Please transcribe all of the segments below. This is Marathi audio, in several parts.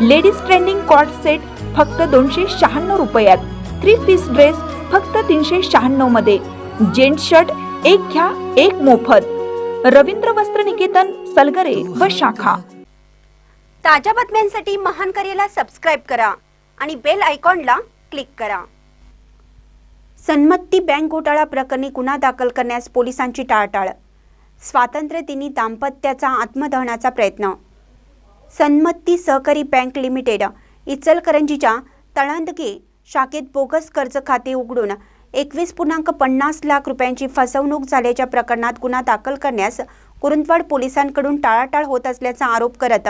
लेडीज ट्रेंडिंग कॉट सेट फक्त दोनशे शहाण्णव रुपयात. थ्री पीस ड्रेस फक्त तीनशे शहाण्णवमध्ये. जेंट्स शर्ट एक घ्या एक मोफत. रवींद्र वस्त्र निकेतन सलगरे व शाखा. ताज्या बातम्यांसाठी महान करेला सबस्क्राईब करा आणि बेल आयकॉनला क्लिक करा. सन्मत्ती बँक घोटाळा प्रकरणी गुन्हा दाखल करण्यास पोलिसांची टाळटाळ. स्वातंत्र्यदिनी दाम्पत्याचा आत्मदहनाचा प्रयत्न. सन्मत्ती सहकारी बँक लिमिटेड इचलकरंजीच्या तळंदगे शाखेत बोगस कर्ज खाते उघडून एकवीस पूर्णांक पन्नास लाख रुपयांची फसवणूक झाल्याच्या प्रकरणात गुन्हा दाखल करण्यास कुरुंदवाड पोलिसांकडून टाळाटाळ होत असल्याचा आरोप करत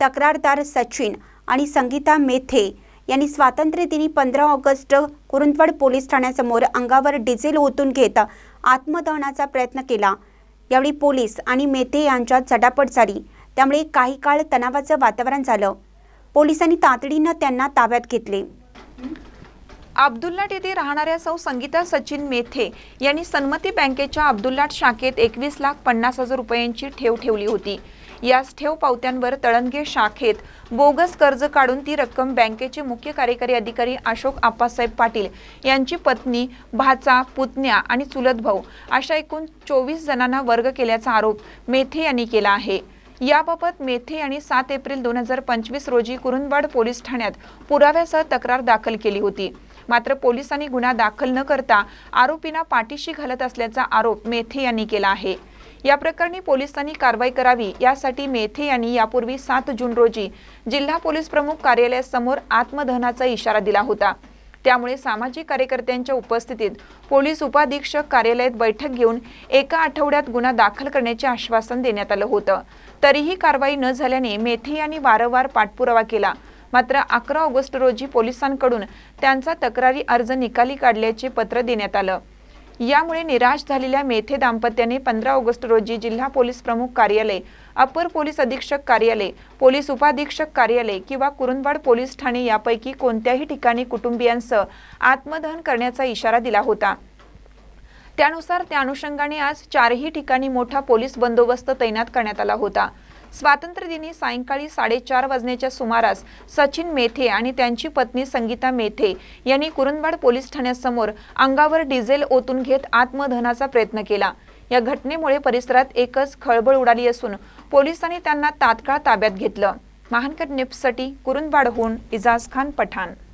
तक्रारदार सचिन आणि संगीता मेथे यांनी स्वातंत्र्यदिनी पंधरा ऑगस्ट कुरुंदवाड पोलीस ठाण्यासमोर अंगावर डिझेल ओतून घेत आत्मदहनाचा प्रयत्न केला. यावेळी पोलीस आणि मेथे यांच्यात झटापट झाली त्यामुळे काही काळ तणावाचं वातावरण झालं. पोलिसांनी तातडीनं त्यांना ताब्यात घेतले. अब्दुल्लाट येथे राहणाऱ्या सौ संगीता सचिन मेथे यांनी सन्मती बँकेच्या अब्दुल्लाट शाखेत एकवीस लाख पन्नास हजार रुपयांची ठेव ठेवली होती. याच ठेव पावत्यांवर तळंगे शाखेत बोगस कर्ज काढून ती रक्कम बँकेचे मुख्य कार्यकारी अधिकारी अशोक आप्पासाहेब पाटील यांची पत्नी भाचा पुतण्या आणि चुलत भाऊ अशा एकूण चोवीस जणांना वर्ग केल्याचा आरोप मेथे यांनी केला आहे. याबाबत मेथे यांनी सात एप्रिल दोन हजार पंचवीस रोजी कुरुंदवाड पोलीस ठाण्यात पुराव्यासह तक्रार दाखल केली होती. मात्र पोलिसांनी गुन्हा दाखल न करता आरोपींना पाठीशी घालत असल्याचा आरोप मेथे यांनी केला आहे. या प्रकरणी पोलिसांनी कारवाई करावी यासाठी मेथे यांनी यापूर्वी सात जून रोजी जिल्हा पोलीस प्रमुख कार्यालयासमोर आत्मदहनाचा इशारा दिला होता. त्यामुळे सामाजिक कार्यकर्त्यांच्या उपस्थितीत पोलीस उपाधीक्षक कार्यालयात बैठक घेऊन एका आठवड्यात गुन्हा दाखल करण्याचे आश्वासन देण्यात आलं होतं. तरीही कारवाई न झाल्याने मेथे यांनी वारंवार पाठपुरावा केला. मात्र अकरा ऑगस्ट रोजी पोलिसांकडून त्यांचा तक्रारी अर्ज निकाली काढल्याचे पत्र देण्यात आलं. यामुळे निराश झालेल्या मेथे दाम्पत्याने पंधरा ऑगस्ट रोजी जिल्हा पोलीस प्रमुख कार्यालय अपर पोलीस अधीक्षक कार्यालय पोलीस उपाधीक्षक कार्यालय किंवा कुरुंदवाड पोलीस ठाणे यापैकी कोणत्याही ठिकाणी कुटुंबियांसह आत्मदहन करण्याचा इशारा दिला होता. त्यानुसार त्या अनुषंगाने आज चारही ठिकाणी मोठा पोलीस बंदोबस्त तैनात करण्यात आला होता. स्वातंत्र्यदिनी सायंकाळी साडेचार वाजण्याच्या सुमारास सचिन मेथे आणि त्यांची पत्नी संगीता मेथे यांनी कुरुंदवाड पोलीस ठाण्यासमोर अंगावर डिझेल ओतून घेत आत्मदहनाचा प्रयत्न केला. या घटनेमुळे परिसरात एकच खळबळ उडाली असून पोलिसांनी त्यांना तात्काळ ताब्यात घेतलं. महानकर निप्ससाठी कुरुंदवाडहून इजाज खान पठाण.